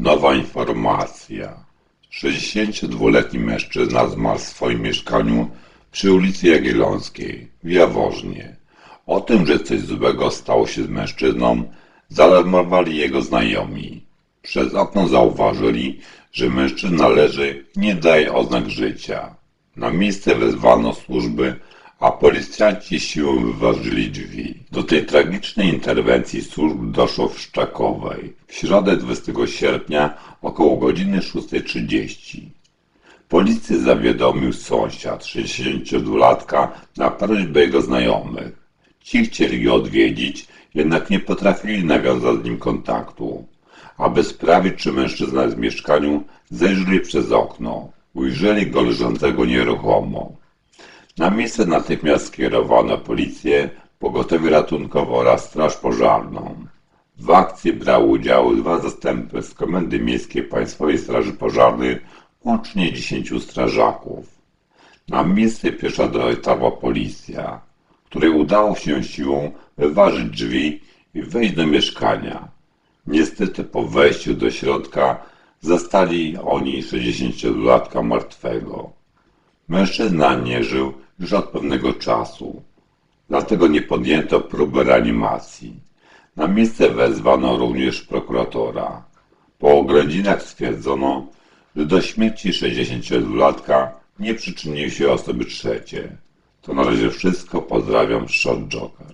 Nowa informacja. 62-letni mężczyzna zmarł w swoim mieszkaniu przy ulicy Jagiellońskiej w Jaworznie. O tym, że coś złego stało się z mężczyzną, zaalarmowali jego znajomi. Przez okno zauważyli, że mężczyzna leży i nie daje oznak życia. Na miejsce wezwano służby, a policjanci siłą wyważyli drzwi. Do tej tragicznej interwencji służb doszło w Szczakowej w środę 20 sierpnia około godziny 6.30. Policję zawiadomił sąsiad, 62-latka, na prośbę jego znajomych. Ci chcieli go odwiedzić, jednak nie potrafili nawiązać z nim kontaktu. Aby sprawdzić, czy mężczyzna jest w mieszkaniu, zajrzeli przez okno. Ujrzeli go leżącego nieruchomo. Na miejsce natychmiast skierowano policję, pogotowie ratunkowe oraz straż pożarną. W akcji brały udział dwa zastępy z Komendy Miejskiej Państwowej Straży Pożarnej, łącznie 10 strażaków. Na miejsce pierwsza dotarła policja, której udało się siłą wyważyć drzwi i wejść do mieszkania. Niestety po wejściu do środka zastali oni 60-latka martwego. Mężczyzna nie żył już od pewnego czasu, dlatego nie podjęto próby reanimacji. Na miejsce wezwano również prokuratora. Po oględzinach stwierdzono, że do śmierci 60-latka nie przyczyniły się osoby trzecie. To na razie wszystko. Pozdrawiam, Shot Joker.